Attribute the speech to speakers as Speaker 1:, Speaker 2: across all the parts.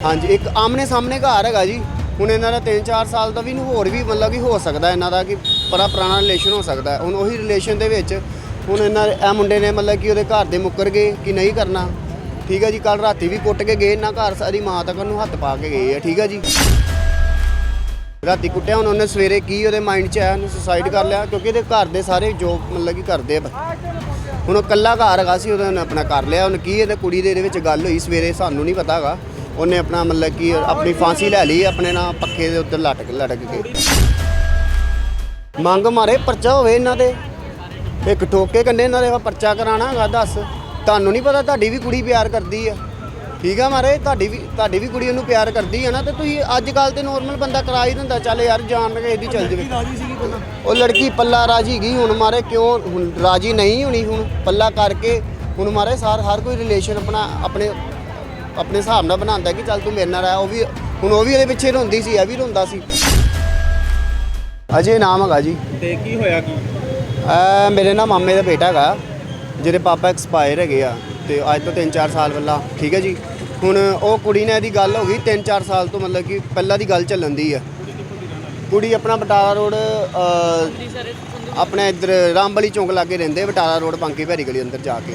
Speaker 1: ਹਾਂਜੀ, ਇੱਕ ਆਮਨੇ ਸਾਹਮਣੇ ਘਰ ਹੈਗਾ ਜੀ। ਹੁਣ ਇਹਨਾਂ ਦਾ 3-4 ਸਾਲ ਦਾ ਵੀ ਨਹੀਂ ਹੋਰ ਵੀ ਮਤਲਬ ਕਿ ਹੋ ਸਕਦਾ ਇਹਨਾਂ ਦਾ ਕਿ ਬੜਾ ਪੁਰਾਣਾ ਰਿਲੇਸ਼ਨ ਹੋ ਸਕਦਾ। ਹੁਣ ਉਹੀ ਰਿਲੇਸ਼ਨ ਦੇ ਵਿੱਚ ਹੁਣ ਇਹਨਾਂ ਇਹ ਮੁੰਡੇ ਨੇ ਮਤਲਬ ਕਿ ਉਹਦੇ ਘਰ ਦੇ ਮੁੱਕਰ ਗਏ ਕਿ ਨਹੀਂ ਕਰਨਾ। ਠੀਕ ਹੈ ਜੀ ਕੱਲ ਰਾਤੀ ਵੀ ਕੁੱਟ ਕੇ ਗਏ ਇਹਨਾਂ ਘਰ, ਸਾਰੀ ਮਾਂ ਤੱਕ ਨੂੰ ਹੱਥ ਪਾ ਕੇ ਗਏ ਆ ਠੀਕ ਹੈ ਜੀ। ਰਾਤੀ ਕੁੱਟਿਆ, ਹੁਣ ਉਹਨੇ ਸਵੇਰੇ ਕੀ ਉਹਦੇ ਮਾਈਂਡ 'ਚ ਆਇਆ, ਉਹਨੇ ਸੁਸਾਈਡ ਕਰ ਲਿਆ, ਕਿਉਂਕਿ ਇਹਦੇ ਘਰ ਦੇ ਸਾਰੇ ਜੋਬ ਮਤਲਬ ਕਿ ਕਰਦੇ ਆ ਹੁਣ ਉਹ ਇਕੱਲਾ ਘਰ ਹੈਗਾ ਸੀ ਉਹਨੇ ਆਪਣਾ ਕਰ ਲਿਆ। ਹੁਣ ਕੀ ਇਹਦੇ ਕੁੜੀ ਦੇ ਇਹਦੇ ਵਿੱਚ ਗੱਲ ਹੋਈ ਸਵੇਰੇ ਸਾਨੂੰ ਨਹੀਂ ਪਤਾ ਹੈਗਾ। ਉਹਨੇ ਆਪਣਾ ਮਤਲਬ ਕਿ ਆਪਣੀ ਫਾਂਸੀ ਲੈ ਲਈ ਆਪਣੇ ਨਾਲ ਪੱਖੇ ਦੇ ਉੱਤੇ ਲਟਕ ਲਟਕ ਕੇ। ਮੰਗ ਮਾਰੇ ਪਰਚਾ ਹੋਵੇ ਇਹਨਾਂ ਦੇ ਇੱਕ ਠੋਕੇ ਕੰਨੇ ਇਹਨਾਂ ਦੇ ਪਰਚਾ ਕਰਾਣਾ ਹੈਗਾ ਦੱਸ। ਤੁਹਾਨੂੰ ਨਹੀਂ ਪਤਾ ਤੁਹਾਡੀ ਵੀ ਕੁੜੀ ਪਿਆਰ ਕਰਦੀ ਆ। ਠੀਕ ਆ ਮਾਰੇ ਤੁਹਾਡੀ ਵੀ ਤੁਹਾਡੀ ਵੀ ਕੁੜੀ ਉਹਨੂੰ ਪਿਆਰ ਕਰਦੀ ਆ ਨਾ ਤੇ ਤੁਸੀਂ ਅੱਜ ਕੱਲ ਤੇ ਨੋਰਮਲ ਬੰਦਾ ਕਰਾ ਹੀ ਦਿੰਦਾ ਚੱਲ ਯਾਰ ਜਾਣ ਕੇ ਇਹਦੀ ਚੱਲ ਜਵੇ। ਉਹ ਲੜਕੀ ਪੱਲਾ ਰਾਜੀ ਗਈ ਹੁਣ ਮਾਰੇ ਕਿਉਂ ਹੁਣ ਰਾਜੀ ਨਹੀਂ ਹੋਣੀ ਹੁਣ ਪੱਲਾ ਕਰਕੇ। ਹੁਣ ਮਾਰੇ ਸਾਰ ਹਰ ਕੋਈ ਰਿਲੇਸ਼ਨ ਆਪਣਾ ਆਪਣੇ ਆਪਣੇ ਹਿਸਾਬ ਨਾਲ ਬਣਾਉਂਦਾ ਕਿ ਚੱਲ ਤੂੰ ਮੇਰੇ ਨਾਲ ਆ ਉਹ ਵੀ ਹੁਣ ਉਹ ਵੀ ਇਹਦੇ ਪਿੱਛੇ ਰੋਂਦੀ ਸੀ ਇਹ ਵੀ ਰੋਂਦਾ ਸੀ। ਅਜੇ ਨਾਮ ਹੈਗਾ ਜੀ।
Speaker 2: ਤੇ ਕੀ ਹੋਇਆ ਕੀ?
Speaker 1: ਇਹ ਮੇਰੇ ਨਾ ਮਾਮੇ ਦਾ ਬੇਟਾ ਹੈਗਾ ਜਿਹਦੇ ਪਾਪਾ ਐਕਸਪਾਇਰ ਹੈਗੇ ਆ ਤੇ ਅੱਜ ਤੋਂ 3-4 ਸਾਲ ਪਹਿਲਾਂ ਠੀਕ ਹੈ ਜੀ? ਹੁਣ ਉਹ ਕੁੜੀ ਨਾਲ ਇਹਦੀ ਗੱਲ ਹੋ ਗਈ 3-4 ਸਾਲ ਤੋਂ ਮਤਲਬ ਕਿ ਪਹਿਲਾਂ ਦੀ ਗੱਲ ਚੱਲਣ ਦੀ ਆ। ਕੁੜੀ ਆਪਣਾ ਬਟਾਲਾ ਰੋਡ ਆਪਣੇ ਇੱਧਰ ਰਾਮਬਲੀ ਚੌਂਕ ਲਾਗੇ ਰਹਿੰਦੇ ਬਟਾਲਾ ਰੋਡ ਬਾਂਕੀ ਭੈਰੀ ਗਲੀ ਅੰਦਰ ਜਾ ਕੇ।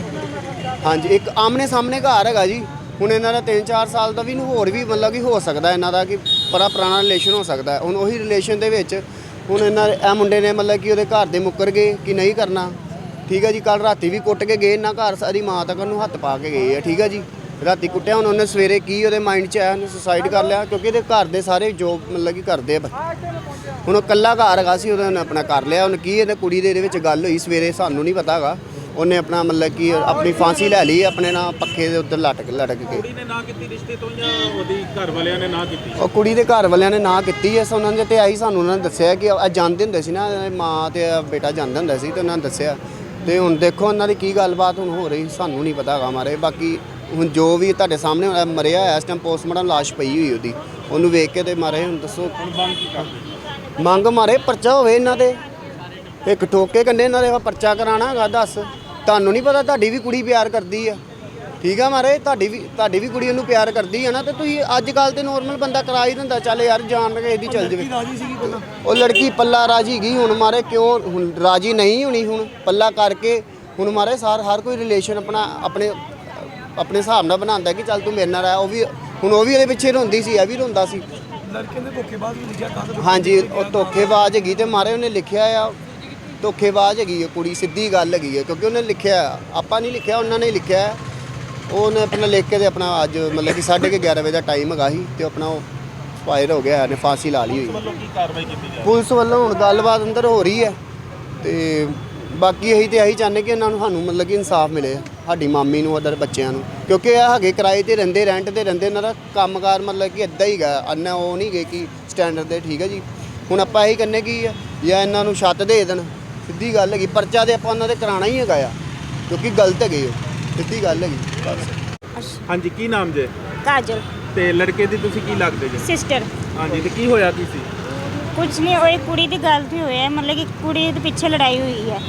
Speaker 1: ਹਾਂਜੀ ਇੱਕ ਆਮਨੇ ਸਾਹਮਣੇ ਘਰ ਹੈਗਾ ਜੀ। ਹੁਣ ਇਹਨਾਂ ਦਾ 3-4 ਸਾਲ ਦਾ ਵੀ ਨਹੀਂ ਹੋਰ ਵੀ ਮਤਲਬ ਕਿ ਹੋ ਸਕਦਾ ਇਹਨਾਂ ਦਾ ਕਿ ਬੜਾ ਪੁਰਾਣਾ ਰਿਲੇਸ਼ਨ ਹੋ ਸਕਦਾ ਹੁਣ ਉਹੀ ਰਿਲੇਸ਼ਨ ਦੇ ਵਿੱਚ ਹੁਣ ਇਹਨਾਂ ਇਹ ਮੁੰਡੇ ਨੇ ਮਤਲਬ ਕਿ ਉਹਦੇ ਘਰ ਦੇ ਮੁੱਕਰ ਗਏ ਕਿ ਨਹੀਂ ਕਰਨਾ। ਠੀਕ ਹੈ ਜੀ ਕੱਲ ਰਾਤੀ ਵੀ ਕੁੱਟ ਕੇ ਗਏ ਇਹਨਾਂ ਘਰ, ਸਾਰੀ ਮਾਂ ਤੱਕ ਉਹਨੂੰ ਹੱਥ ਪਾ ਕੇ ਗਏ ਆ, ਠੀਕ ਹੈ ਜੀ। ਰਾਤੀ ਕੁੱਟਿਆ, ਹੁਣ ਉਹਨੇ ਸਵੇਰੇ ਕੀ ਉਹਦੇ ਮਾਈਂਡ 'ਚ ਆਇਆ, ਉਹਨੇ ਸੁਸਾਈਡ ਕਰ ਲਿਆ, ਕਿਉਂਕਿ ਇਹਦੇ ਘਰ ਦੇ ਸਾਰੇ ਜੋਬ ਮਤਲਬ ਕਿ ਕਰਦੇ ਆ ਹੁਣ ਉਹ ਕੱਲਾ ਘਰ ਹੈਗਾ ਸੀ, ਉਹਨੇ ਆਪਣਾ ਕਰ ਲਿਆ, ਹੁਣ ਕੀ ਇਹਦੇ ਕੁੜੀ ਦੇ ਇਹਦੇ ਵਿੱਚ ਗੱਲ ਹੋਈ ਸਵੇਰੇ ਸਾਨੂੰ ਨਹੀਂ ਪਤਾ ਹੈਗਾ। ਉਹਨੇ ਆਪਣਾ ਮਤਲਬ ਕਿ ਆਪਣੀ ਫਾਂਸੀ ਲੈ ਲਈ ਆਪਣੇ ਨਾਲ ਪੱਖੇ ਦੇ ਉੱਤੇ ਲਟਕ ਲਟਕ ਕੇ।
Speaker 2: ਕੁੜੀ ਨੇ ਨਾ ਕੀਤੀ ਰਿਸ਼ਤੇ ਤੋਂ ਜਾਂ ਉਹਦੀ ਘਰ ਵਾਲਿਆਂ ਨੇ ਨਾ ਕੀਤੀ?
Speaker 1: ਉਹ ਕੁੜੀ ਦੇ ਘਰ ਵਾਲਿਆਂ ਨੇ ਨਾ ਕੀਤੀ ਐ ਸੋ ਉਹਨਾਂ ਨੇ ਤੇ ਆਈ ਸਾਨੂੰ ਉਹਨਾਂ ਨੇ ਦੱਸਿਆ ਕਿ ਆ ਜਾਂਦੇ ਹੁੰਦੇ ਸੀ ਨਾ ਇਹਨਾਂ ਦੀ ਮਾਂ ਤੇ ਬੇਟਾ ਜਾਂਦੇ ਹੁੰਦੇ ਸੀ ਤੇ ਉਹਨਾਂ ਨੇ ਦੱਸਿਆ। ਤੇ ਹੁਣ ਦੇਖੋ ਉਹਨਾਂ ਦੀ ਕੀ ਗੱਲਬਾਤ ਹੁਣ ਹੋ ਰਹੀ ਸਾਨੂੰ ਨਹੀਂ ਪਤਾ ਹੈਗਾ ਮਾਰੇ। ਬਾਕੀ ਹੁਣ ਜੋ ਵੀ ਤੁਹਾਡੇ ਸਾਹਮਣੇ ਹੋਇਆ, ਮਰਿਆ ਹੋਇਆ ਇਸ ਟਾਈਮ ਪੋਸਟਮਾਰਟਮ ਲਾਸ਼ ਪਈ ਹੋਈ ਉਹਦੀ। ਉਹਨੂੰ ਵੇਖ ਕੇ ਤੇ ਮਾਰੇ ਹੁਣ ਦੱਸੋ। ਮੰਗ ਮਾਰੇ ਪਰਚਾ ਹੋਵੇ ਇਹਨਾਂ ਦੇ। ਇੱਕ ਠੋਕੇ ਕੰਨੇ ਇਹਨਾਂ ਦੇ ਪਰਚਾ ਕਰਾਣਾ ਹੈਗਾ ਦੱਸ। ਤੁਹਾਨੂੰ ਨਹੀਂ ਪਤਾ ਤੁਹਾਡੀ ਵੀ ਕੁੜੀ ਪਿਆਰ ਕਰਦੀ ਆ। ਠੀਕ ਆ ਮਾਰੇ ਤੁਹਾਡੀ ਵੀ ਤੁਹਾਡੀ ਵੀ ਕੁੜੀ ਉਹਨੂੰ ਪਿਆਰ ਕਰਦੀ ਆ ਨਾ ਤੇ ਤੁਸੀਂ ਅੱਜ ਕੱਲ ਤੇ ਨੋਰਮਲ ਬੰਦਾ ਕਰਾ ਹੀ ਦਿੰਦਾ ਚੱਲ ਯਾਰ ਜਾਣ ਕੇ ਇਹਦੀ ਚੱਲ ਜਵੇ। ਉਹ ਲੜਕੀ ਪੱਲਾ ਰਾਜੀ ਗਈ ਹੁਣ ਮਾਰੇ ਕਿਉਂ? ਹੁਣ ਰਾਜੀ ਨਹੀਂ ਹੋਣੀ ਹੁਣ ਪੱਲਾ ਕਰਕੇ ਹੁਣ ਮਾਰੇ ਸਾਰ ਹਰ ਕੋਈ ਰਿਲੇਸ਼ਨ ਆਪਣਾ ਆਪਣੇ ਆਪਣੇ ਹਿਸਾਬ ਨਾਲ ਬਣਾਉਂਦਾ ਕਿ ਚੱਲ ਤੂੰ ਮੇਰੇ ਨਾਲ ਆ ਉਹ ਵੀ ਹੁਣ ਉਹ ਵੀ ਇਹਦੇ ਪਿੱਛੇ ਰੋਂਦੀ ਸੀ ਇਹ ਵੀ ਰੋਂਦਾ ਸੀ।
Speaker 2: ਲੜਕੇ ਨੇ ਧੋਖੇਬਾਜ਼ ਵੀ ਲਿਖਿਆ ਕੰਧ
Speaker 1: ਹਾਂਜੀ ਉਹ ਧੋਖੇਬਾਜ਼ ਹੈਗੀ ਤੇ ਮਾਰੇ ਉਹਨੇ ਲਿਖਿਆ ਆ ਧੋਖੇਬਾਜ਼ ਹੈਗੀ ਹੈ ਕੁੜੀ ਸਿੱਧੀ ਗੱਲ ਹੈਗੀ ਹੈ ਕਿਉਂਕਿ ਉਹਨੇ ਲਿਖਿਆ। ਆਪਾਂ ਨਹੀਂ ਲਿਖਿਆ ਉਹਨਾਂ ਨੇ ਲਿਖਿਆ। ਉਹਨੇ ਆਪਣਾ ਲਿਖ ਕੇ ਤੇ ਆਪਣਾ ਅੱਜ ਮਤਲਬ ਕਿ 11:30 ਵਜੇ ਦਾ ਟਾਈਮ ਹੈਗਾ ਸੀ ਤੇ ਆਪਣਾ ਉਹ ਫਾਇਰ ਹੋ ਗਿਆ ਨੇ ਫਾਂਸੀ ਲਾ ਲਈ ਹੋਈ
Speaker 2: ਵੱਲੋਂ ਕੀ ਕਾਰਵਾਈ ਕੀਤੀ ਜਾਏ
Speaker 1: ਪੁਲਿਸ ਵੱਲੋਂ ਹੁਣ ਗੱਲਬਾਤ ਅੰਦਰ ਹੋ ਰਹੀ ਹੈ ਤੇ ਬਾਕੀ ਇਹੀ ਤੇ ਇਹੀ ਚਾਹੁੰਦੇ ਕਿ ਇਹਨਾਂ ਨੂੰ ਸਾਨੂੰ ਮਤਲਬ ਕਿ ਇਨਸਾਫ ਮਿਲੇ ਸਾਡੀ ਮਾਮੀ ਨੂੰ ਅਦਰ ਬੱਚਿਆਂ ਨੂੰ ਕਿਉਂਕਿ ਇਹ ਹੈਗੇ ਕਿਰਾਏ ਤੇ ਰਹਿੰਦੇ ਰੈਂਟ ਤੇ ਰਹਿੰਦੇ ਇਹਨਾਂ ਦਾ ਕੰਮਕਾਰ ਮਤਲਬ ਕਿ ਇਦਾਂ ਹੀ ਗਾ ਅੰਨਾ ਉਹ ਨਹੀਂ ਗਏ ਕਿ ਸਟੈਂਡਰਡ ਦੇ ਠੀਕ ਹੈ ਜੀ ਹੁਣ ਆਪਾਂ ਇਹੀ ਕਰਨੇ ਕੀ ਆ ਜਾਂ ਇਹਨਾਂ ਨੂੰ ਛੱਤ ਦੇ ਦੇਣ ਸਿੱਧੀ ਗੱਲ ਹੈਗੀ ਪਰਚਾ ਤੇ ਆਪਾਂ ਉਹਨਾਂ ਦੇ ਕਰਾਣਾ ਹੀ ਹੈਗਾ ਆ ਕਿਉਂਕਿ ਗਲਤ ਹੈਗੇ ਉਹ ਸਿੱਧੀ ਗੱਲ ਹੈਗੀ। ਬਸ।
Speaker 2: ਹਾਂਜੀ ਕੀ ਨਾਮ ਜੇ?
Speaker 3: ਕਾਜਲ।
Speaker 2: ਤੇ ਲੜਕੇ ਦੀ ਤੁਸੀਂ ਕੀ ਲੱਗਦੇ ਜੇ?
Speaker 3: ਸਿਸਟਰ
Speaker 2: ਹਾਂਜੀ ਤੇ ਕੀ ਹੋਇਆ ਕੀ ਸੀ?
Speaker 3: ਕੁਝ ਨਹੀਂ ਉਹ ਇੱਕ ਕੁੜੀ ਦੀ ਗਲਤੀ ਹੋਈ ਹੈ ਮਤਲਬ ਕਿ ਕੁੜੀ ਦੇ ਪਿੱਛੇ ਲੜਾਈ ਹੋਈ ਹੈ।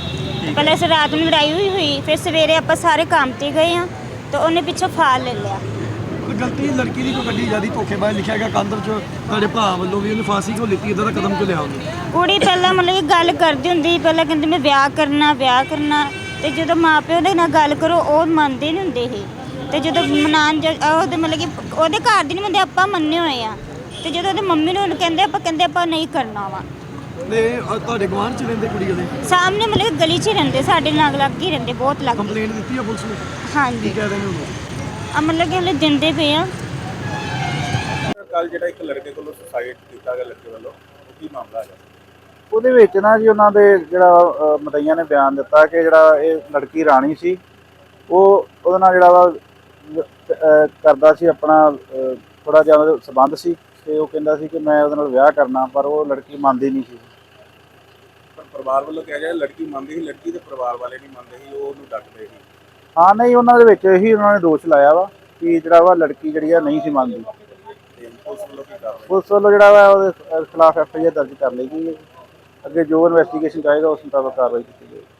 Speaker 3: ਪਹਿਲਾਂ ਰਾਤ ਨੂੰ ਲੜਾਈ ਹੋਈ ਹੋਈ ਫਿਰ ਸਵੇਰੇ ਆਪਾਂ ਸਾਰੇ ਕੰਮ ਤੇ ਗਏ ਆ ਤਾਂ ਉਹਨੇ ਪਿੱਛੋਂ ਫਾਲ ਲੈ ਲਿਆ।
Speaker 4: ਕੋਈ ਗਲਤੀ ਲੜਕੀ ਦੀ ਕੋਈ ਗੱਡੀ ਜਿਆਦੀ ਧੋਖੇਬਾਜ਼ ਲਿਖਿਆ ਗਿਆ ਕੰਦਰ ਚ ਤੁਹਾਡੇ ਭਰਾ ਵੱਲੋਂ ਵੀ ਉਹਨੇ ਫਾਂਸੀ ਕਿਉਂ ਲਿੱਤੀ ਇਦਾਂ ਦਾ ਕਦਮ ਕਿਉਂ ਲਿਆ ਉਹਨੇ?
Speaker 3: ਕੁੜੀ ਪਹਿਲਾਂ ਮਤਲਬ ਕਿ ਗੱਲ ਕਰਦੀ ਹੁੰਦੀ ਸੀ, ਪਹਿਲਾਂ ਕਹਿੰਦੀ ਮੈਂ ਵਿਆਹ ਕਰਨਾ ਵਿਆਹ ਕਰਨਾ ਤੇ ਜਦੋਂ ਮਾਪਿਓ ਦੇ ਨਾਲ ਗੱਲ ਕਰੋ ਉਹ ਮੰਨਦੇ ਨਹੀਂ ਹੁੰਦੇ ਸੀ ਤੇ ਜਦੋਂ ਮਨਾਨ ਉਹਦੇ ਮਤਲਬ ਕਿ ਉਹਦੇ ਘਰ ਦੀ ਨਹੀਂ ਮੰਨਦੇ ਆਪਾਂ ਮੰਨੇ ਹੋਏ ਆ। ਤੇ ਜਦੋਂ ਉਹਦੇ ਮੰਮੀ ਨੂੰ ਉਹਨੂੰ ਕਹਿੰਦੇ ਆਪਾਂ ਕਹਿੰਦੇ ਆਪਾਂ ਨਹੀਂ ਕਰਨਾ ਵਾ।
Speaker 4: ਤੇ ਅਹ ਤੁਹਾਡੇ ਗਵਾਂਢ ਚ ਰਹਿੰਦੇ ਕੁੜੀ ਉਹਦੇ?
Speaker 3: ਸਾਹਮਣੇ ਮਤਲਬ ਕਿ ਗਲੀ 'ਚ ਹੀ ਰਹਿੰਦੇ ਸਾਡੇ ਨਾਲ ਲੱਗ ਹੀ ਰਹਿੰਦੇ ਬਹੁਤ ਲੱਗ
Speaker 4: ਕੰਪਲੇਂਟ ਦਿੱਤੀ ਆ ਪੁਲਿਸ ਨੂੰ?
Speaker 3: ਹਾਂਜੀ।
Speaker 4: ਕੀ ਕਹਿ ਰਹੇ ਨੇ ਉਹਨੂੰ?
Speaker 3: ਆ ਮਤਲਬ ਕਿ ਹਲੇ ਦਿੰਦੇ ਪਏ ਆ।
Speaker 2: ਕੱਲ ਜਿਹੜਾ ਇੱਕ ਲੜਕੇ ਕੋਲੋਂ ਸੁਸਾਈਡ ਕੀਤਾ ਗਿਆ ਲੜਕੇ ਵੱਲੋਂ ਉਹ ਕੀ ਮਾਮਲਾ ਹੈ
Speaker 5: ਉਹਦੇ ਵਿੱਚ ਨਾ ਜੀ ਉਹਨਾਂ ਦੇ ਜਿਹੜਾ ਮਦਈਆਂ ਨੇ ਬਿਆਨ ਦਿੱਤਾ ਕਿ ਜਿਹੜਾ ਇਹ ਲੜਕੀ ਰਾਣੀ ਸੀ ਉਹ ਉਹਦੇ ਨਾਲ ਜਿਹੜਾ ਵਾ ਕਰਦਾ ਸੀ ਆਪਣਾ ਥੋੜਾ ਜਿਹਾ ਸਬੰਧ ਸੀ ਤੇ ਉਹ ਕਹਿੰਦਾ ਸੀ ਕਿ ਮੈਂ ਉਹਦੇ ਨਾਲ ਵਿਆਹ ਕਰਨਾ ਪਰ ਉਹ ਲੜਕੀ ਮੰਨਦੀ ਨਹੀਂ ਸੀ।
Speaker 2: ਪਰ ਪਰਿਵਾਰ ਵੱਲੋਂ ਕਿਹਾ ਗਿਆ ਲੜਕੀ ਮੰਨਦੀ ਸੀ ਲੜਕੀ ਦੇ ਪਰਿਵਾਰ ਵਾਲੇ ਨਹੀਂ ਮੰਨਦੇ ਸੀ ਉਹ ਉਹਨੂੰ ਡੱਕਦੇ ਸੀ।
Speaker 5: ਹਾਂ, ਨਹੀਂ, ਉਹਨਾਂ ਦੇ ਵਿੱਚ ਇਹੀ ਉਹਨਾਂ ਨੇ ਦੋਸ਼ ਲਾਇਆ ਵਾ ਕਿ ਜਿਹੜਾ ਵਾ ਲੜਕੀ ਜਿਹੜੀ ਆ ਨਹੀਂ ਸੀ ਮੰਨਦੀ। ਪੁਲਿਸ ਵੱਲੋਂ ਜਿਹੜਾ ਵਾ ਉਹਦੇ ਖਿਲਾਫ ਐਫ ਆਈ ਆਰ ਦਰਜ ਕਰ ਲਈ ਗਈ ਹੈ। ਅੱਗੇ ਜੋ ਇਨਵੈਸਟੀਗੇਸ਼ਨ ਚਾਹੀਦਾ, ਉਸ ਮੁਤਾਬਕ ਕਾਰਵਾਈ ਕੀਤੀ ਜਾਏਗੀ।